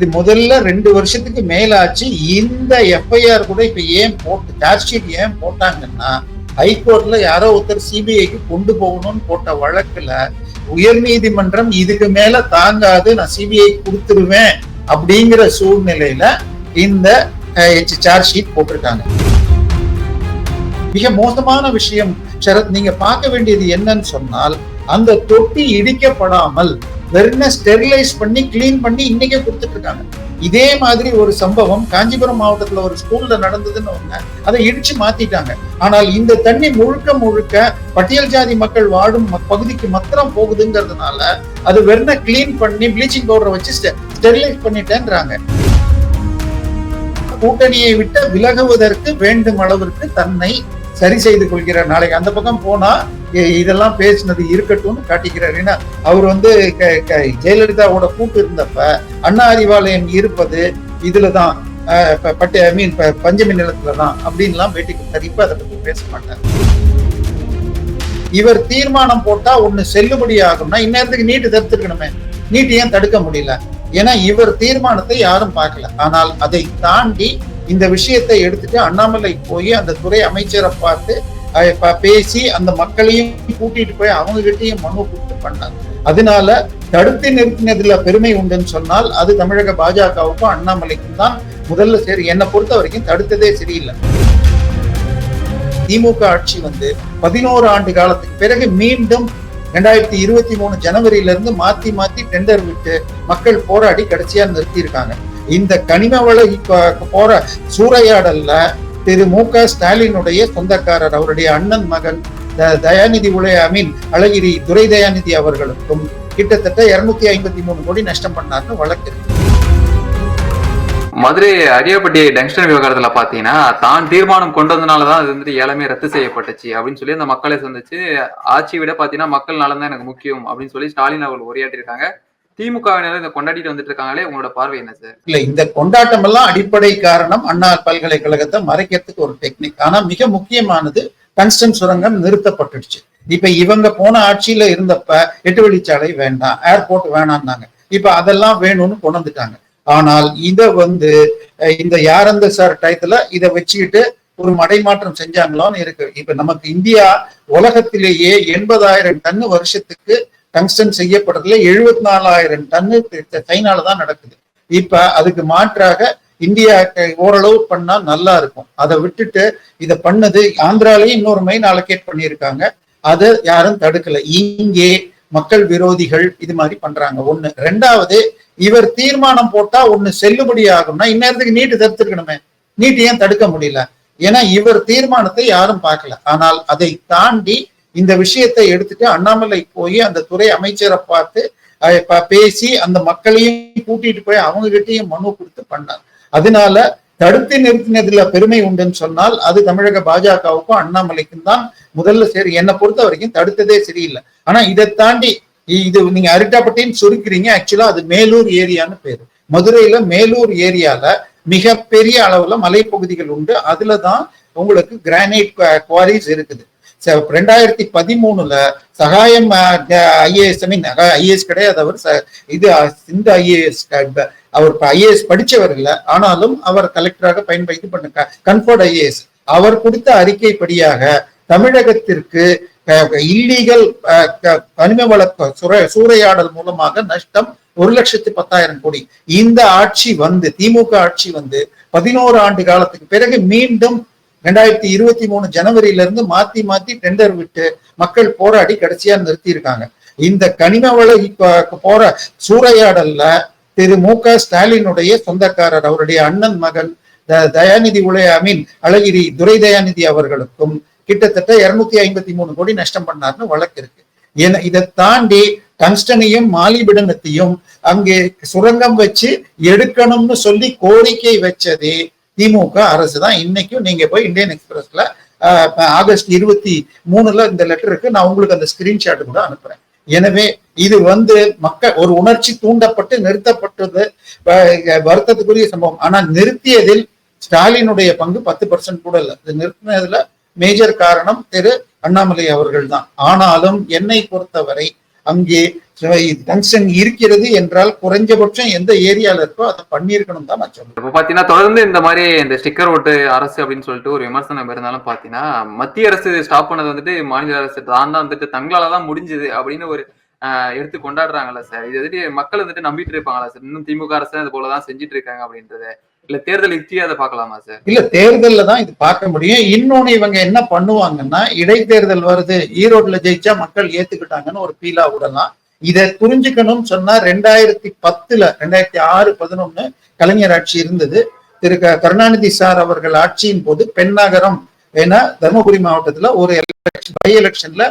இது முதல்ல ரெண்டு வருஷத்துக்கு மேலாச்சு. இந்த எஃப்ஐஆர் கூட இப்ப ஏன் போட்டு சார்ஜ் ஷீட் ஏன் போட்டாங்கன்னா ஹைகோர்ட்ல யாரோ ஒருத்தர் சிபிஐக்கு கொண்டு போகணும்னு போட்ட வழக்குல உயர் நீதிமன்றம் இதுக்கு மேல தாங்காது நான் சிபிஐ கொடுத்துருவேன் அப்படிங்கிற சூழ்நிலையில இந்த சார்ஜ் ஷீட் போட்டிருக்காங்க. மிக மோசமான விஷயம். சரத் நீங்க பார்க்க வேண்டியது என்னன்னு சொன்னால் அந்த தொட்டி இடிக்கப்படாமல் வெறும் ஸ்டெரிலைஸ் பண்ணி கிளீன் பண்ணி இன்னைக்கே கொடுத்துட்டு இருக்காங்க இதே மாதிரி ஒரு சம்பவம் காஞ்சிபுரம் மாவட்டத்துல ஒரு ஸ்கூல்ல நடந்ததுன்னு ஒண்ணு அதை இடிச்சு மாத்திட்டாங்க. ஆனால் இந்த தண்ணி முழுக்க முழுக்க பட்டியல் ஜாதி மக்கள் வாழும் ம- பகுதிக்கு மாத்திரம் போகுதுங்கிறதுனால அது வெறும் கிளீன் பண்ணி ப்ளீச்சிங் பவுடரை வச்சு ஸ்டெரிலைஸ் பண்ணிட்டேன்றாங்க. கூட்டணியை விட்டு விலகுவதற்கு வேண்டும் அளவிற்கு தன்னை சரி செய்து கொள்கிறார் நாளைக்கு அந்த பக்கம் போனா இதெல்லாம் பேசினது இருக்கட்டும்னு காட்டிக்கிறார். ஏன்னா அவர் வந்து க- க- ஜெயலலிதாவோட கூட்டு இருந்தப்ப அண்ணா அறிவாலயம் இருப்பது இதுலதான். தான் பட்டு ஐ மீன் பஞ்சமி நிலத்துல தான் அப்படின்லாம் பேட்டி கொடுத்தாரு இப்ப அதை பத்தி பேச மாட்டார். இவர் தீர்மானம் போட்டா ஒண்ணு செல்லுபடி ஆகும்னா இந்நேரத்துக்கு நீட்டு தடுத்துருக்கணுமே. நீட்டு ஏன் தடுக்க முடியல? ஏன்னா இவர் தீர்மானத்தை யாரும் பார்க்கல. ஆனால் அதை தாண்டி இந்த விஷயத்தை எடுத்துட்டு அண்ணாமலை போய் அந்த துறை அமைச்சரை பார்த்து பேசி அந்த மக்களையும் கூட்டிட்டு போய் அவங்க கிட்டையும் மனு கொடுத்து பண்ணாங்க. அதனால தடுத்து நிறுத்தினதுல பெருமை உண்டுன்னு சொன்னால் அது தமிழக பாஜகவுக்கும் அண்ணாமலைக்கும் தான் முதல்ல சரி. என்னை பொறுத்த வரைக்கும் தடுத்ததே சரியில்லை. திமுக ஆட்சி வந்து பதினோரு ஆண்டு காலத்துக்கு பிறகு மீண்டும் ரெண்டாயிரத்தி இருபத்தி மூணு ஜனவரியில இருந்து மாத்தி மாத்தி டெண்டர் விட்டு மக்கள் போராடி கடைசியா நிறுத்தியிருக்காங்க. இந்த கனிம வள போற சூறையாடல்ல திரு மு க ஸ்டாலினுடைய சொந்தக்காரர் அவருடைய அண்ணன் மகன் தயாநிதி உலக ஐ மீன் அழகிரி துரை தயாநிதி அவர்களுக்கும் கிட்டத்தட்ட இருநூத்தி ஐம்பத்தி மூணு கோடி நஷ்டம் பண்ணார்னு வழக்கு மதுரை அரியப்பட்டி டங்ஸ்டன் விவகாரத்துல பாத்தீங்கன்னா தான் தீர்மானம் கொண்டு வந்தனாலதான் அது வந்துட்டு ஏழமே ரத்து செய்யப்பட்டுச்சு அப்படின்னு சொல்லி அந்த மக்களை சந்திச்சு ஆட்சி விட பாத்தீங்கன்னா மக்கள் நலன் தான் எனக்கு முக்கியம் அப்படின்னு சொல்லி ஸ்டாலின் அவர்கள் உரையாற்றிருக்காங்க திமுகவினர் இதை கொண்டாடிட்டு வந்துட்டு இருக்காங்களே உங்களோட பார்வை என்ன சார் இல்ல இந்த கொண்டாட்டம் எல்லாம் அடிப்படை காரணம் அண்ணா பல்கலைக்கழகத்தை மறைக்கிறதுக்கு ஒரு டெக்னிக் ஆனா மிக முக்கியமானது கன்ஸ்டன் சுரங்கம் நிறுத்தப்பட்டுடுச்சு. இப்ப இவங்க போன ஆட்சியில இருந்தப்ப எட்டு வழிச்சாலை வேண்டாம் ஏர்போர்ட் வேணாம்னாங்க. இப்ப அதெல்லாம் வேணும்னு கொண்டு வந்துட்டாங்க ஆனால் இத வந்து இந்த யாரந்த சார் டயத்துல இதை வச்சுக்கிட்டு ஒரு மடைமாற்றம் செஞ்சாங்களான்னு இருக்கு. இப்ப நமக்கு இந்தியா உலகத்திலேயே எண்பதாயிரம் டன் வருஷத்துக்கு டங்ஸ்டன் செய்யப்படுறதுல எழுபத்தி நாலாயிரம் டன்னு சைனால தான் நடக்குது. இப்ப அதுக்கு மாற்றாக இந்தியா க- ஓரளவு பண்ணா நல்லா இருக்கும். அதை விட்டுட்டு இதை பண்ணது ஆந்திராலையும் இன்னொரு மைன் அலோகேட் பண்ணியிருக்காங்க. அதை யாரும் தடுக்கல. இங்கே மக்கள் விரோதிகள் இது மாதிரி பண்றாங்க. ஒண்ணு. ரெண்டாவது இவர் தீர்மானம் போட்டா ஒண்ணு செல்லுபடி ஆகும்னா இந்நேரத்துக்கு நீட்டு தடுத்துருக்கணுமே. நீட்டு ஏன் தடுக்க முடியல? ஏன்னா இவர் தீர்மானத்தை யாரும் பார்க்கல. ஆனால் அதை தாண்டி இந்த விஷயத்தை எடுத்துட்டு அண்ணாமலை போய் அந்த துறை அமைச்சரை பார்த்து பேசி அந்த மக்களையும் கூட்டிட்டு போய் அவங்க கிட்டையும் மனு கொடுத்து பண்ணார். அதனால தடுத்து நிறுத்தினதுல பெருமை உண்டுன்னு சொன்னால் அது தமிழக பாஜகவுக்கும் அண்ணாமலைக்கும் தான் முதல்ல சரி என்னை பொறுத்த வரைக்கும் தடுத்ததே சரியில்லை. ஆனா இதை தாண்டி இது நீங்க அரிட்டாப்பட்டின்னு சுருக்கிறீங்க ஆக்சுவலா அது மேலூர் ஏரியான்னு பேரு. மதுரையில மேலூர் ஏரியால மிகப்பெரிய அளவுல மலைப்பகுதிகள் உண்டு. அதுலதான் உங்களுக்கு கிரானைட் குவாரிஸ் இருக்குது. ரெண்டாயிரத்தி பதிமூணுல சகாயம் ஐஏஎஸ் ஐ மீன் ஐஏஎஸ் கிடையாது அவர். இது இந்த ஐஏஎஸ் அவர் ஐஏஎஸ் படிச்சவர் இல்ல. ஆனாலும் அவர் கலெக்டராக பயன்படுத்தி பண்ண கன்ஃபர்ட் ஐஏஎஸ். அவர் கொடுத்த அறிக்கைப்படியாக தமிழகத்திற்கு இல்லீகல் கனிம வள சூறையாடல் மூலமாக நஷ்டம் ஒரு லட்சத்து பத்தாயிரம் கோடி. இந்த ஆட்சி வந்து திமுக ஆட்சி வந்து பதினோரு ஆண்டு காலத்துக்கு பிறகு மீண்டும் ரெண்டாயிரத்தி இருபத்தி மூணு ஜனவரியில இருந்து மாத்தி மாத்தி டெண்டர் விட்டு மக்கள் போராடி கடைசியா நிறுத்தி இருக்காங்க இந்த கனிம வள இப்ப போற சூறையாடல்ல திரு மு க ஸ்டாலினுடைய சொந்தக்காரர் அவருடைய அண்ணன் மகன் தயாநிதி உலய ஐ மீன் அழகிரி துரை தயாநிதி அவர்களுக்கும் கிட்டத்தட்ட இருநூத்தி ஐம்பத்தி மூணு கோடி நஷ்டம் பண்ணார்னு வழக்கு இருக்கு. ஏன்னா இதை தாண்டி டங்ஸ்டனையும் மாலிபிடனத்தையும் அங்கே சுரங்கம் வச்சு எடுக்கணும்னு சொல்லி கோரிக்கை வச்சதே திமுக அரசு தான் இன்னைக்கும் நீங்க போய் இந்தியன் எக்ஸ்பிரஸ்ல ஆகஸ்ட் இருபத்தி மூணுல இந்த லெட்டருக்கு நான் உங்களுக்கு அந்த ஸ்கிரீன்ஷாட் கூட அனுப்புறேன். எனவே இது வந்து மக்கள் ஒரு உணர்ச்சி தூண்டப்பட்டு நிறுத்தப்பட்டது வருத்தத்துக்குரிய சம்பவம். ஆனா நிறுத்தியதில் ஸ்டாலினுடைய பங்கு பத்து பர்சன்ட் கூட இல்லை. இது நிறுத்தினதுல மேஜர் காரணம் திரு அண்ணாமலை அவர்கள் தான். ஆனாலும் என்னை பொறுத்தவரை அங்கே ஜங்ஷன் இருக்கிறது என்றால் குறைஞ்சபட்சம் எந்த ஏரியால இருக்கோ அதை பண்ணிருக்கணும் தான் நான் சொல்றேன். பாத்தீங்கன்னா தொடர்ந்து இந்த மாதிரி இந்த ஸ்டிக்கர் ஓட்டு அரசு அப்படின்னு சொல்லிட்டு ஒரு விமர்சனம் இருந்தாலும் பாத்தீங்கன்னா மத்திய அரசு ஸ்டாப் பண்ணது வந்துட்டு மாநில அரசு தான் தான் வந்துட்டு தங்களால தான் முடிஞ்சது அப்படின்னு ஒரு எடுத்து கொண்டாடுறாங்கல்ல சார். இது வந்துட்டு மக்கள் வந்துட்டு நம்பிட்டு இருப்பாங்களா சார். இன்னும் திமுக அரசு அது போலதான் செஞ்சுட்டு இருக்காங்க அப்படின்றத. இல்ல தேர்தல் யுக்தியா அதை பார்க்கலாமா சார்? இல்ல தேர்தல்ல தான் இது பார்க்க முடியும். இன்னொன்னு இவங்க என்ன பண்ணுவாங்கன்னா இடைத்தேர்தல் வருது ஈரோட்ல ஜெயிச்சா மக்கள் ஏத்துக்கிட்டாங்கன்னு ஒரு பீலா விடலாம் இதை புரிஞ்சுக்கணும்னு சொன்னா ரெண்டாயிரத்தி பத்துல ரெண்டாயிரத்தி ஆறு பதினொன்னு கலைஞர் ஆட்சி இருந்தது. திரு கருணாநிதி சார் அவர்கள் ஆட்சியின் போது பெண்ணாகரம் ஏன்னா தருமபுரி மாவட்டத்துல ஒரு எலெக்ஷன் பை எலெக்ஷன்ல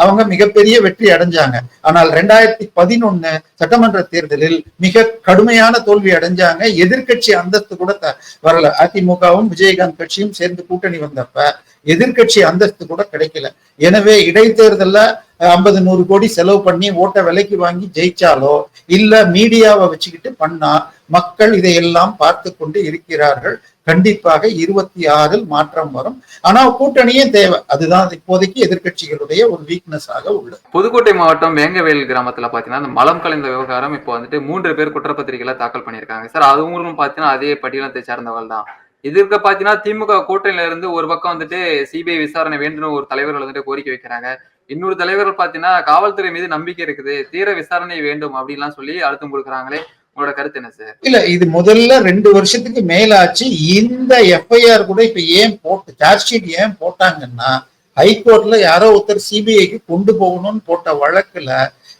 அவங்க மிகப்பெரிய வெற்றி அடைஞ்சாங்க. ஆனால் ரெண்டாயிரத்தி பதினொன்னு சட்டமன்ற தேர்தலில் மிக கடுமையான தோல்வி அடைஞ்சாங்க. எதிர்கட்சி அந்தஸ்து கூட த- வரல. அதிமுகவும் விஜயகாந்த் கட்சியும் சேர்ந்து கூட்டணி வந்தப்ப எதிர்க்கட்சி அந்தஸ்து கூட கிடைக்கல. எனவே இடைத்தேர்தல்ல ஐம்பது நூறு கோடி செலவு பண்ணி ஓட்டை விலைக்கு வாங்கி ஜெயிச்சாலோ இல்ல மீடியாவை வச்சுக்கிட்டு பண்ணா மக்கள் இதையெல்லாம் பார்த்து கொண்டு இருக்கிறார்கள். கண்டிப்பாக இருபத்தி ஆறில் மாற்றம் வரும். ஆனா கூட்டணியே தேவை. அதுதான் இப்போதைக்கு எதிர்க்கட்சிகளுடைய ஒரு வீக்னஸ் ஆக உள்ளது. புதுக்கோட்டை மாவட்டம் வேங்கவேல் கிராமத்துல பாத்தீங்கன்னா அந்த மலம் கலைந்த விவகாரம் இப்போ வந்துட்டு மூன்று பேர் குற்றப்பத்திரிகையில தாக்கல் பண்ணியிருக்காங்க. சார் அதுவும் பாத்தீங்கன்னா அதே பட்டியலத்தை சார்ந்தவர்கள் தான். இதற்கு பாத்தீங்கன்னா திமுக கூட்டணியில இருந்து ஒரு பக்கம் வந்துட்டு சிபிஐ விசாரணை வேண்டும் ஒரு தலைவர்கள் வந்துட்டு கோரிக்கை வைக்கிறாங்க. இன்னொரு தலைவர்கள் பாத்தீங்கன்னா காவல்துறை மீது நம்பிக்கை இருக்குது தீர விசாரணை வேண்டும் அப்படின்லாம் சொல்லி அழுத்தம் கொடுக்குறாங்களே. உங்களோட கருத்து என்ன சார் இல்ல இது முதல்ல ரெண்டு வருஷத்துக்கு மேலாச்சு. இந்த எஃப்ஐஆர் கூட இப்ப ஏன் போட்டு சார்ஜ் ஷீட் ஏன் போட்டாங்கன்னா ஹைகோர்ட்ல யாரோ ஒருத்தர் சிபிஐக்கு கொண்டு போகணும்னு போட்ட வழக்குல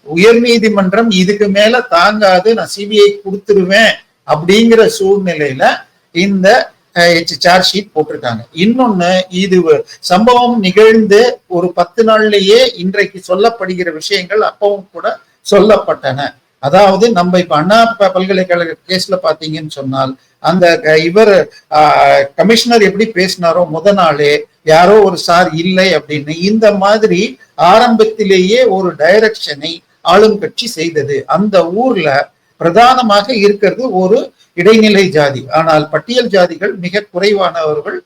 உயர்நீதிமன்றம் இதுக்கு மேல தாங்காது நான் சிபிஐ கொடுத்துருவேன் அப்படிங்கிற சூழ்நிலையில இந்த சார்ஜ் ஷீட் போட்டிருக்காங்க. இன்னொன்னு இது சம்பவம் நிகழ்ந்து ஒரு பத்து நாள்லயே இன்றைக்கு சொல்லப்படுகிற விஷயங்கள் அப்பவும் கூட சொல்லப்பட்டன. அதாவது நம்ம இப்ப அண்ணா பல்கலைக்கழக கேஸ்ல பாத்தீங்கன்னு சொன்னால் அந்த இவர் கமிஷனர் எப்படி பேசினாரோ முத நாளே யாரோ ஒரு சார் இல்லை அப்படின்னு இந்த மாதிரி ஆரம்பத்திலேயே ஒரு டைரக்ஷனை ஆளும் கட்சி செய்தது. அந்த ஊர்ல பிரதானமாக இருக்கிறது ஒரு இடைநிலை ஜாதி. ஆனால் பட்டியல் ஜாதிகள் மிக குறைவானவர்கள்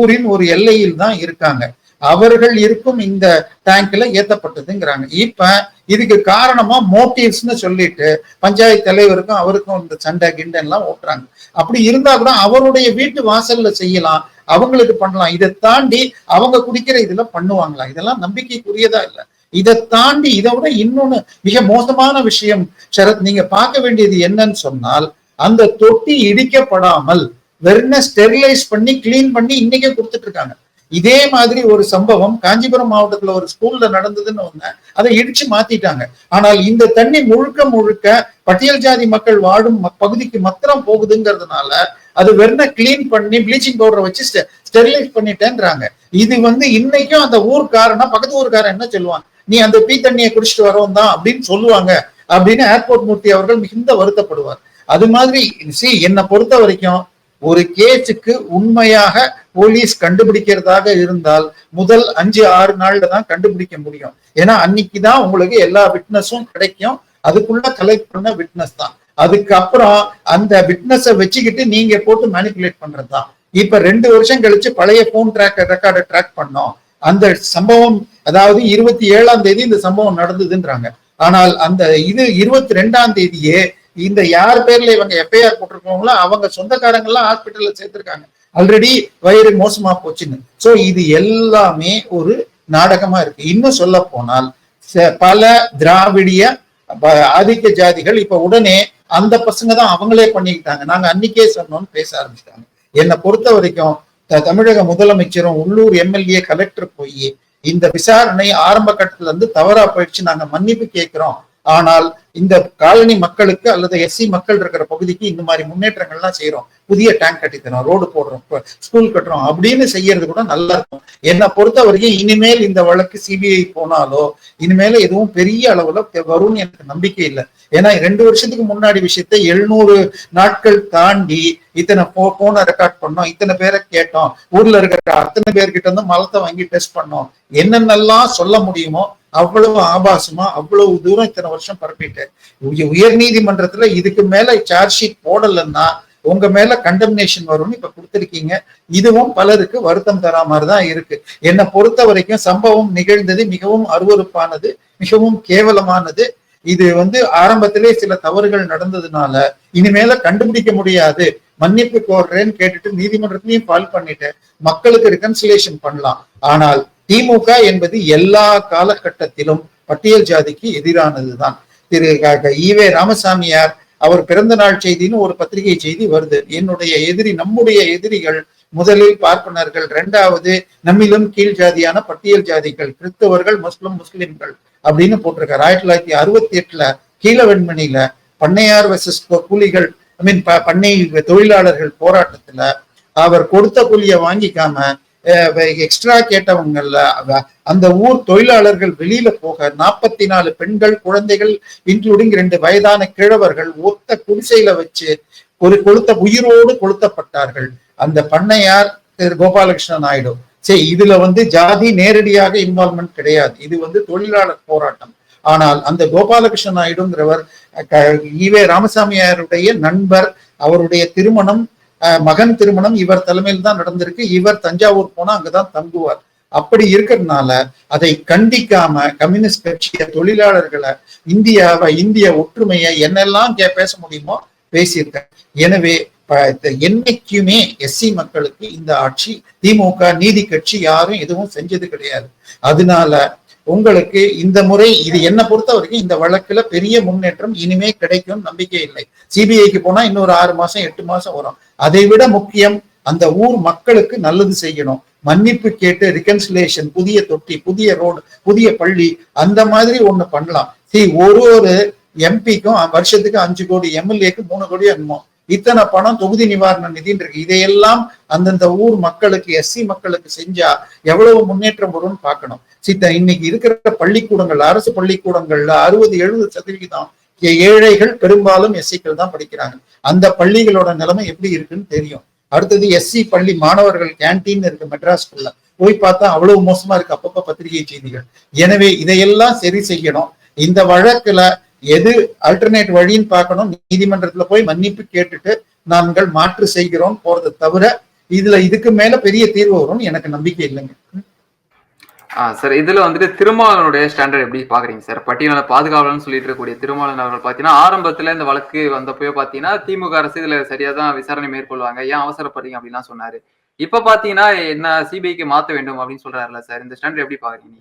ஊரின் ஒரு எல்லையில் தான் இருக்காங்க. அவர்கள் இருக்கும் இந்த டேங்க்ல ஏத்தப்பட்டதுங்கிறாங்க. இப்ப இதுக்கு காரணமா மோட்டிவ்ஸ்னு சொல்லிட்டு பஞ்சாயத்து தலைவருக்கும் அவருக்கும் இந்த சண்டை கிண்டன்லாம் எல்லாம் ஓட்டுறாங்க. அப்படி இருந்தா கூட அவருடைய வீட்டு வாசல்ல செய்யலாம் அவங்களுக்கு பண்ணலாம். இதை தாண்டி அவங்க குடிக்கிற இதுல பண்ணுவாங்களா? இதெல்லாம் நம்பிக்கைக்குரியதா இல்ல. இதை தாண்டி இதை விட இன்னொன்னு மிக மோசமான விஷயம் சரத் நீங்க பார்க்க வேண்டியது என்னன்னு சொன்னால் அந்த தொட்டி இடிக்கப்படாமல் வெறும் ஸ்டெரிலைஸ் பண்ணி கிளீன் பண்ணி இன்னைக்கே கொடுத்துட்டு இருக்காங்க. இதே மாதிரி ஒரு சம்பவம் காஞ்சிபுரம் மாவட்டத்துல ஒரு ஸ்கூல்ல நடந்ததுன்னு ஒண்ணு அதை இடிச்சு மாத்திட்டாங்க. ஆனால் இந்த தண்ணி முழுக்க முழுக்க பட்டியல் ஜாதி மக்கள் வாடும் ம- பகுதிக்கு மாத்திரம் போகுதுங்கிறதுனால அது வெறும் கிளீன் பண்ணி ப்ளீச்சிங் பவுடரை வச்சு ஸ்டெரிலைஸ் பண்ணிட்டேன்றாங்க. இது வந்து இன்னைக்கும் அந்த ஊர்க்காரனா பக்கத்து ஊர்க்காரன் என்ன சொல்லுவான்? நீ அந்த பீ தண்ணியை குடிச்சிட்டு வரவும் தான் அப்படின்னு சொல்லுவாங்க. அப்படின்னு ஏர்போர்ட் மூர்த்தி அவர்கள் மிகுந்த வருத்தப்படுவார். அது மாதிரி சி என்னை பொறுத்த வரைக்கும் ஒரு கேஸுக்கு உண்மையாக போலீஸ் கண்டுபிடிக்கிறதாக இருந்தால் முதல் அஞ்சு ஆறு நாள்ல தான் கண்டுபிடிக்க முடியும். ஏன்னா அன்னைக்கு தான் உங்களுக்கு எல்லா விட்னஸும் கிடைக்கும். அதுக்குள்ள கலெக்ட் பண்ண விட்னஸ் தான். அதுக்கப்புறம் அந்த விட்னஸை வச்சுக்கிட்டு நீங்க போட்டு மேனிப்புலேட் பண்றதுதான் இப்ப ரெண்டு வருஷம் கழிச்சு பழைய போன் ட்ராக் ரெக்கார்டை ட்ராக் பண்ணோம். அந்த சம்பவம் அதாவது இருபத்தி ஏழாம் தேதி இந்த சம்பவம் நடந்ததுன்றாங்க. ஆனால் அந்த இது இருபத்தி ரெண்டாம் தேதியே இந்த யார் பேர்ல இவங்க எஃப்ஐஆர் போட்டிருக்கவங்களோ அவங்க சொந்தக்காரங்க எல்லாம் ஹாஸ்பிட்டல்ல சேர்த்திருக்காங்க. ஆல்ரெடி வயிறு மோசமா போச்சுன்னு. சோ இது எல்லாமே ஒரு நாடகமா இருக்கு. இன்னும் சொல்ல போனால் ச- பல திராவிடிய ஆதிக்க ஜாதிகள் இப்ப உடனே அந்த பசங்க தான் அவங்களே பண்ணிக்கிட்டாங்க. நாங்க அன்னைக்கே சொன்னோம்னு பேச ஆரம்பிச்சிட்டாங்க. என்னை பொறுத்த வரைக்கும் தமிழக முதலமைச்சரும் உள்ளூர் எம்எல்ஏ கலெக்டர் போய் இந்த விசாரணை ஆரம்ப கட்டத்துல இருந்து தவறா போயிடுச்சு. நாங்க மன்னிப்பு கேட்கிறோம். ஆனால் இந்த காலனி மக்களுக்கு அல்லது எஸ்சி மக்கள் இருக்கிற பகுதிக்கு இந்த மாதிரி முன்னேற்றங்கள்லாம் செய்யறோம் புதிய டேங்க் கட்டித்தரோம் ரோடு போடுறோம் ஸ்கூல் கட்டுறோம் அப்படின்னு செய்யறது கூட நல்லா இருக்கும். என்னை பொறுத்த வரைக்கும் இனிமேல் இந்த வழக்கு சிபிஐ போனாலோ இனிமேல எதுவும் பெரிய அளவுல வரும்னு எனக்கு நம்பிக்கை இல்லை. ஏன்னா ரெண்டு வருஷத்துக்கு முன்னாடி விஷயத்த எழுநூறு நாட்கள் தாண்டி இத்தனை போ போனை ரெக்கார்ட் பண்ணோம் இத்தனை பேரை கேட்டோம் ஊர்ல இருக்கிற அத்தனை பேர்கிட்ட இருந்து மலத்தை வாங்கி டெஸ்ட் பண்ணோம். என்னென்னலாம் சொல்ல முடியுமோ அவ்வளவு ஆபாசமா அவ்வளவு தூரம் இத்தனை வருஷம் பரப்பிட்டு உயர் நீதிமன்றத்துல இதுக்கு மேல சார்ஜ் ஷீட் போடலைன்னா உங்க மேல கண்டம்னேஷன் வரும்னு இப்ப கொடுத்துருக்கீங்க. இதுவும் பலருக்கு வருத்தம் தரா மாதிரிதான் இருக்கு. என்னை பொறுத்த வரைக்கும் சம்பவம் நிகழ்ந்தது மிகவும் அருவருப்பானது மிகவும் கேவலமானது. இது வந்து ஆரம்பத்திலே சில தவறுகள் நடந்ததுனால இனிமேல கண்டுபிடிக்க முடியாது. மன்னிப்பு கோர்றேன்னு கேட்டுட்டு நீதிமன்றத்திலையும் கால் பண்ணிட்டேன். மக்களுக்கு ரிகன்சிலேஷன் பண்ணலாம். ஆனால் திமுக என்பது எல்லா காலகட்டத்திலும் பட்டியல் ஜாதிக்கு எதிரானதுதான். திரு ஈவே ராமசாமியார் அவர் பிறந்த நாள் செய்தின்னு ஒரு பத்திரிகை செய்தி வருது. என்னுடைய எதிரி நம்முடைய எதிரிகள் முதலில் பார்ப்பனர்கள் இரண்டாவது நம்மிலும் கீழ் ஜாதியான பட்டியல் ஜாதிகள் கிறிஸ்தவர்கள் முஸ்லிம் முஸ்லிம்கள் அப்படின்னு போட்டிருக்காரு. ஆயிரத்தி தொள்ளாயிரத்தி அறுபத்தி எட்டுல கீழவெண்மணியில பண்ணையார் வர்சஸ் கூலிகள் ஐ மீன் பண்ணை தொழிலாளர்கள் போராட்டத்துல அவர் கொடுத்த கூலியை வாங்கிக்காம எக்ஸ்ட்ரா கேட்டவங்கல்ல அந்த ஊர் தொழிலாளர்கள் வெளியில போக நாற்பத்தி நாலு பெண்கள் குழந்தைகள் இன்க்ளூடிங் ரெண்டு வயதான கிழவர்கள் ஒத்த குடிசையில வச்சு ஒரு கொளுத்த உயிரோடு கொளுத்தப்பட்டார்கள். அந்த பண்ணையார் திரு கோபாலகிருஷ்ண நாயுடு. சரி இதுல வந்து ஜாதி நேரடியாக இன்வால்மெண்ட் கிடையாது. இது வந்து தொழிலாளர் போராட்டம். ஆனால் அந்த கோபாலகிருஷ்ண நாயுடுங்கிறவர் ஈவே ஈவே ராமசாமியாருடைய நண்பர் அவருடைய திருமணம் மகன் திருமணம் இவர் தலைமையில் தான் நடந்திருக்கு. இவர் தஞ்சாவூர் போனா அங்கதான் தங்குவார். அப்படி இருக்கிறதுனால அதை கண்டிக்காம கம்யூனிஸ்ட் கட்சிய தொழிலாளர்களை இந்தியாவை இந்திய ஒற்றுமையை என்னெல்லாம் கே- பேச முடியுமோ பேசியிருக்காங்க எனவே என்னைக்குமே எஸ்சி மக்களுக்கு இந்த ஆட்சி திமுக நீதி கட்சி யாரும் எதுவும் செஞ்சது கிடையாது. அதனால உங்களுக்கு இந்த முறை இது என்ன பொறுத்த வரைக்கும் இந்த வழக்குல பெரிய முன்னேற்றம் இனிமே கிடைக்கும் நம்பிக்கை இல்லை. சிபிஐக்கு போனா இன்னொரு ஆறு மாசம் எட்டு மாசம் வரும். அதை விட முக்கியம் அந்த ஊர் மக்களுக்கு நல்லது செய்யணும். மன்னிப்பு கேட்டு ரிகன்சிலேஷன் புதிய தொட்டி புதிய ரோடு புதிய பள்ளி அந்த மாதிரி ஒண்ணு பண்ணலாம். See ஒரு ஒரு எம்பிக்கும் வருஷத்துக்கு அஞ்சு கோடி எம்எல்ஏக்கு மூணு கோடி என்னமோ. இத்தனை பணம் தொகுதி நிவாரண நிதின்னு இருக்கு. இதையெல்லாம் அந்தந்த ஊர் மக்களுக்கு எஸ்சி மக்களுக்கு செஞ்சா எவ்வளவு முன்னேற்றம் வரும்னு பார்க்கணும். சித்த இன்னைக்கு இருக்கிற பள்ளிக்கூடங்கள் அரசு பள்ளிக்கூடங்கள்ல அறுபது எழுபது சதவிகிதம் ஏழைகள் பெரும்பாலும் எஸ்சிக்கள் தான் படிக்கிறாங்க. அந்த பள்ளிகளோட நிலைமை எப்படி இருக்குன்னு தெரியும். அடுத்தது எஸ்சி பள்ளி மாணவர்கள் கேண்டீன் இருக்கு மெட்ராஸ் ஸ்கூல்ல போய் பார்த்தா அவ்வளவு மோசமா இருக்கு. அப்பப்ப பத்திரிகை செய்திகள். எனவே இதையெல்லாம் சரி செய்யணும். இந்த வழக்குல எது அல்டர்னேட் வழின்னு பார்க்கணும். நீதிமன்றத்துல போய் மன்னிப்பு கேட்டுட்டு நாங்கள் மாற்று செய்கிறோம் போறதை தவிர இதுல இதுக்கு மேல பெரிய தீர்வு வரும்னு எனக்கு நம்பிக்கை இல்லைங்க. சார் இதுல வந்துட்டு திருமாவளனுடைய ஸ்டாண்டர்ட் எப்படி பாக்குறீங்க சார் பட்டியல பாதுகாவலன்னு சொல்லிட்டு இருக்கக்கூடிய திருமாவளன் அவர்கள் பாத்தீங்கன்னா ஆரம்பத்துல இந்த வழக்கு வந்தப்போ பாத்தீங்கன்னா திமுக அரசு இதுல சரியா தான் விசாரணை மேற்கொள்வாங்க. ஏன் அவசரப்படுறீங்க அப்படின்லாம் சொன்னாரு. இப்ப பாத்தீங்கன்னா என்ன சிபிஐக்கு மாத்த வேண்டும் அப்படின்னு சொல்றாருல சார் இந்த ஸ்டாண்டர்ட் எப்படி பாக்குறீங்க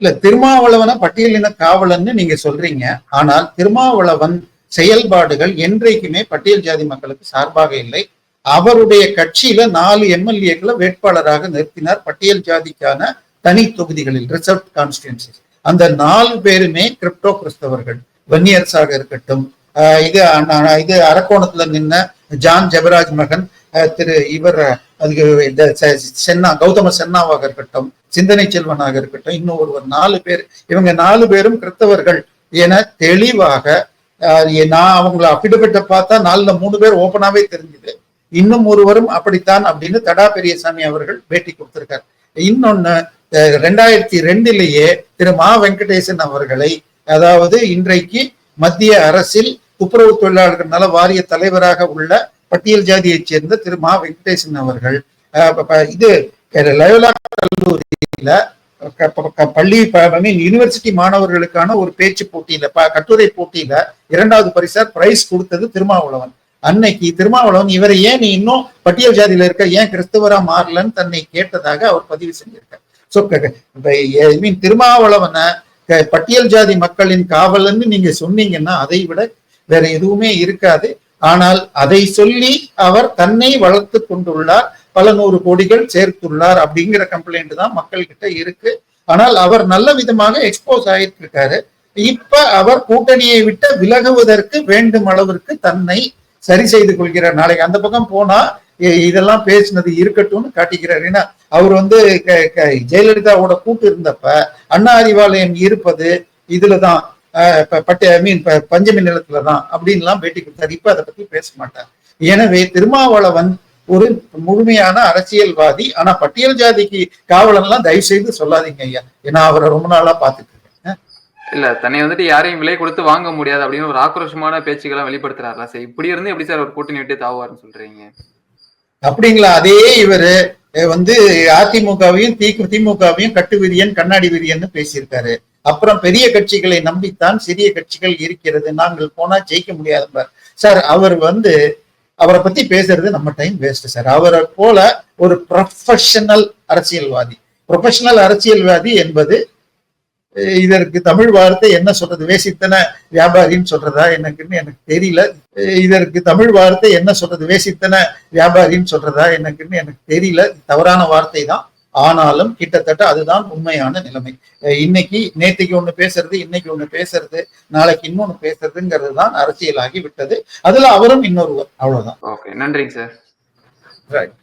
இல்ல திருமாவளவன பட்டியலின காவலன்னு நீங்க சொல்றீங்க. ஆனால் திருமாவளவன் செயல்பாடுகள் என்றைக்குமே பட்டியல் ஜாதி மக்களுக்கு சார்பாக இல்லை. அவருடைய கட்சியில நாலு எம்எல்ஏக்களை வேட்பாளராக நிறுத்தினார் பட்டியல் ஜாதிக்கான தனி தொகுதிகளில் ரிசர்வ் கான்ஸ்டியூன்சி அந்த நாலு பேருமே கிரிப்டோ கிறிஸ்தவர்கள் வன்னியரசாக இருக்கட்டும் இது இது அரக்கோணத்துல நின்ன ஜான் ஜெபராஜ் மகன் திரு இவர் அதுக்கு இந்த சென்னா கௌதம சென்னாவாக இருக்கட்டும் சிந்தனை செல்வனாக இருக்கட்டும் இன்னும் ஒருவர் நாலு பேர். இவங்க நாலு பேரும் கிறிஸ்தவர்கள் என தெளிவாக ஆஹ் நான் அவங்கள அஃபிடபிட்ட பார்த்தா நாலுல மூணு பேர் ஓப்பனாவே தெரிஞ்சுது. இன்னும் ஒருவரும் அப்படித்தான் அப்படின்னு தடா பெரியசாமி அவர்கள் பேட்டி கொடுத்திருக்கார். இன்னொன்னு ரெண்டாயிரத்தி ரெண்டிலேயே திரு மா வெங்கடேசன் அவர்களை அதாவது இன்றைக்கு மத்திய அரசில் துப்புரவு தொழிலாளர்கள் நல வாரிய தலைவராக உள்ள பட்டியல் ஜாதியைச் சேர்ந்த திரு மா வெங்கடேசன் அவர்கள் இது லயோலா கல்லூரியில பள்ளி யூனிவர்சிட்டி மாணவர்களுக்கான ஒரு பேச்சு போட்டியில ப- கட்டுரை போட்டியில இரண்டாவது பரிசா பிரைஸ் கொடுத்தது திருமாவளவன். அன்னைக்கு திருமாவளவன் இவரை ஏன் நீ இன்னும் பட்டியல் ஜாதியில இருக்க ஏன் கிறிஸ்தவரா மாறலன்னு தன்னை கேட்டதாக அவர் பதிவு செஞ்சிருக்கார். சோ மீன் திருமாவளவனை பட்டியல் ஜாதி மக்களின் காவலன்னு நீங்க சொன்னீங்கன்னா அதை விட வேற எதுவுமே இருக்காது. ஆனால் அதை சொல்லி அவர் தன்னை வளர்த்து கொண்டுள்ளார். பல நூறு கோடிகள் சேர்த்துள்ளார் அப்படிங்கிற கம்ப்ளைண்ட் தான் மக்கள் கிட்ட இருக்கு. ஆனால் அவர் நல்ல விதமாக எக்ஸ்போஸ் ஆயிட்டு இருக்காரு இப்ப அவர் கூட்டணியை விட்டு விலகுவதற்கு வேண்டும் அளவிற்கு தன்னை சரி செய்து கொள்கிறார். நாளைக்கு அந்த பக்கம் போனா இதெல்லாம் பேசினது இருக்கட்டும்னு காட்டிக்கிறார். ஏன்னா அவர் வந்து க- க- ஜெயலலிதாவோட கூட்டு இருந்தப்ப அண்ணா அறிவாலயம் இருப்பது இதுலதான் அஹ், பட்ட ஐ மீன் பஞ்சமி நிலத்துல தான் அப்படின்லாம் பேட்டி கொடுத்தாரு. இப்ப அதை பத்தி பேச மாட்டார். எனவே திருமாவளவன் ஒரு முழுமையான அரசியல்வாதி. ஆனா பட்டியல் ஜாதிக்கு காவலன்லாம் தயவு செய்து சொல்லாதீங்க ஐயா. ஏன்னா அவரை ரொம்ப நாளா பாத்துட்டு இருக்கேன் இல்ல தன்னை வந்துட்டு யாரையும் விலை கொடுத்து வாங்க முடியாது அப்படின்னு ஒரு ஆக்ரோஷமான பேச்சுக்கெல்லாம் வெளிப்படுத்துறாரு? சார் இப்படி இருந்து எப்படி சார் ஒரு கூட்டணி விட்டு தாவாருன்னு சொல்றீங்க? அப்படிங்களா? அதே இவரு வந்து அதிமுகவையும் தி திமுகவையும் கட்டுவிரியன் கண்ணாடி விரியன்னு பேசியிருக்காரு. அப்புறம் பெரிய கட்சிகளை நம்பித்தான் சிறிய கட்சிகள் இருக்கிறது. நாங்கள் போனா ஜெயிக்க முடியாது சார் அவர் வந்து அவரை பத்தி பேசுறது நம்ம டைம் வேஸ்ட் சார். அவரை போல ஒரு ப்ரொஃபஷனல் அரசியல்வாதி. ப்ரொஃபஷனல் அரசியல்வாதி என்பது இதற்கு தமிழ் வார்த்தை என்ன சொல்றது? வேசித்தன வியாபாரின்னு சொல்றதா எனக்குன்னு எனக்கு தெரியல. இதற்கு தமிழ் வார்த்தை என்ன சொல்றது? வேசித்தன வியாபாரின்னு சொல்றதா எனக்குன்னு எனக்கு தெரியல. தவறான வார்த்தை தான். ஆனாலும் கிட்டத்தட்ட அதுதான் உண்மையான நிலைமை. இன்னைக்கு நேத்தைக்கு ஒண்ணு பேசுறது இன்னைக்கு ஒண்ணு பேசுறது நாளைக்கு இன்னொன்னு பேசுறதுங்கிறது தான் அரசியலாகி விட்டது. அதுல அவரும் இன்னொருவர். அவ்வளவுதான். ஓகே நன்றிங்க சார். Right.